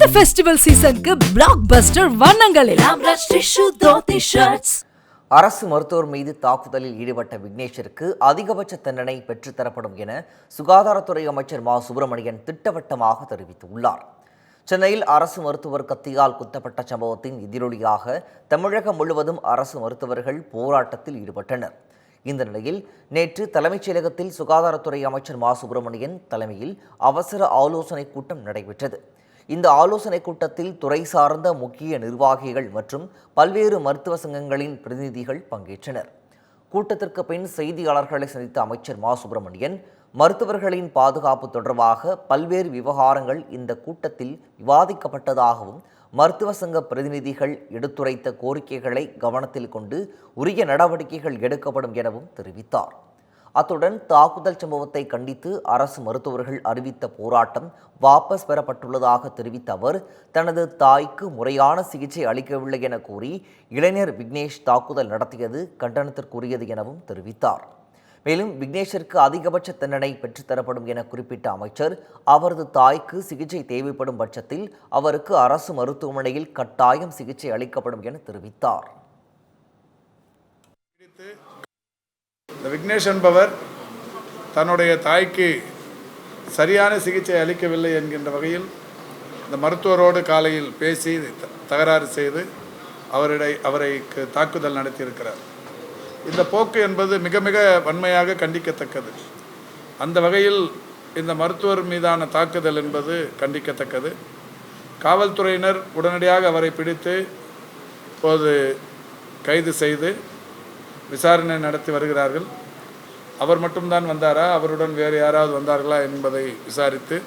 இந்த ஃபெஸ்டிவல் சீசனுக்கு பிளாக் பஸ்டர் வண்ணங்களில். அரசு மருத்துவர் மீது தாக்குதலில் ஈடுபட்ட விக்னேஷருக்கு அதிகபட்ச தண்டனை பெற்றுத்தரப்படும் என சுகாதாரத்துறை அமைச்சர் மா. சுப்பிரமணியன் திட்டவட்டமாக தெரிவித்துள்ளார். சென்னையில் அரசு மருத்துவர் கத்தியால் குத்தப்பட்ட சம்பவத்தின் எதிரொலியாக தமிழகம் முழுவதும் அரசு மருத்துவர்கள் போராட்டத்தில் ஈடுபட்டனர். இந்த நிலையில் நேற்று தலைமைச் செயலகத்தில் சுகாதாரத்துறை அமைச்சர் மா. சுப்பிரமணியன் தலைமையில் அவசர ஆலோசனை கூட்டம் நடைபெற்றது. இந்த ஆலோசனைக் கூட்டத்தில் துறை சார்ந்த முக்கிய நிர்வாகிகள் மற்றும் பல்வேறு மருத்துவ சங்கங்களின் பிரதிநிதிகள் பங்கேற்றனர். கூட்டத்திற்கு பின் செய்தியாளர்களை சந்தித்த அமைச்சர் மா. சுப்பிரமணியன் மருத்துவர்களின் பாதுகாப்பு தொடர்பாக பல்வேறு விவகாரங்கள் இந்த கூட்டத்தில் விவாதிக்கப்பட்டதாகவும் மருத்துவ சங்க பிரதிநிதிகள் எடுத்துரைத்த கோரிக்கைகளை கவனத்தில் கொண்டு உரிய நடவடிக்கைகள் எடுக்கப்படும் எனவும் தெரிவித்தார். அத்துடன் தாக்குதல் சம்பவத்தை கண்டித்து அரசு மருத்துவர்கள் அறிவித்த போராட்டம் வாபஸ் பெறப்பட்டுள்ளதாக தெரிவித்த அவர் தனது தாய்க்கு முறையான சிகிச்சை அளிக்கவில்லை என கூறி இளைஞர் விக்னேஷ் தாக்குதல் நடத்தியது கண்டனத்திற்குரியது எனவும் தெரிவித்தார். மேலும் விக்னேஷிற்கு அதிகபட்ச தண்டனை பெற்றுத்தரப்படும் என குறிப்பிட்ட அமைச்சர் அவரது தாய்க்கு சிகிச்சை தேவைப்படும் பட்சத்தில் அவருக்கு அரசு மருத்துவமனையில் கட்டாயம் சிகிச்சை அளிக்கப்படும் என தெரிவித்தார். இந்த விக்னேஷ் என்பவர் தன்னுடைய தாய்க்கு சரியான சிகிச்சை அளிக்கவில்லை என்கின்ற வகையில் இந்த மருத்துவரோடு காலையில் பேசி த- தகராறு செய்து அவரிடை அவரை தாக்குதல் நடத்தியிருக்கிறார். இந்த போக்கு என்பது மிக மிக வன்மையாக கண்டிக்கத்தக்கது. அந்த வகையில் இந்த மருத்துவர் மீதான தாக்குதல் என்பது கண்டிக்கத்தக்கது. காவல்துறையினர் உடனடியாக அவரை பிடித்து இப்போது கைது செய்து விசாரணை நடத்தி வருகிறார்கள். அவர் மட்டும்தான் வந்தாரா? அவருடன் வேறு யாராவது வந்தார்களா என்பதை விசாரித்து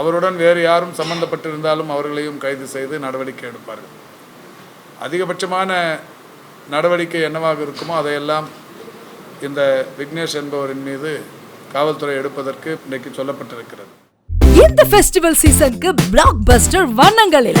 அவருடன் வேறு யாரும் சம்பந்தப்பட்டிருந்தாலும் அவர்களையும் கைது செய்து நடவடிக்கை எடுப்பார்கள். அதிகபட்சமான நடவடிக்கை என்னவாக இருக்குமோ அதையெல்லாம் இந்த விக்னேஷ் என்பவரின் மீது காவல்துறை எடுப்பதற்கு இன்றைக்கு சொல்லப்பட்டிருக்கிறது. இந்த ஃபெஸ்டிவல் சீசனுக்கு பிளாக் பஸ்டர் வண்ணங்களில்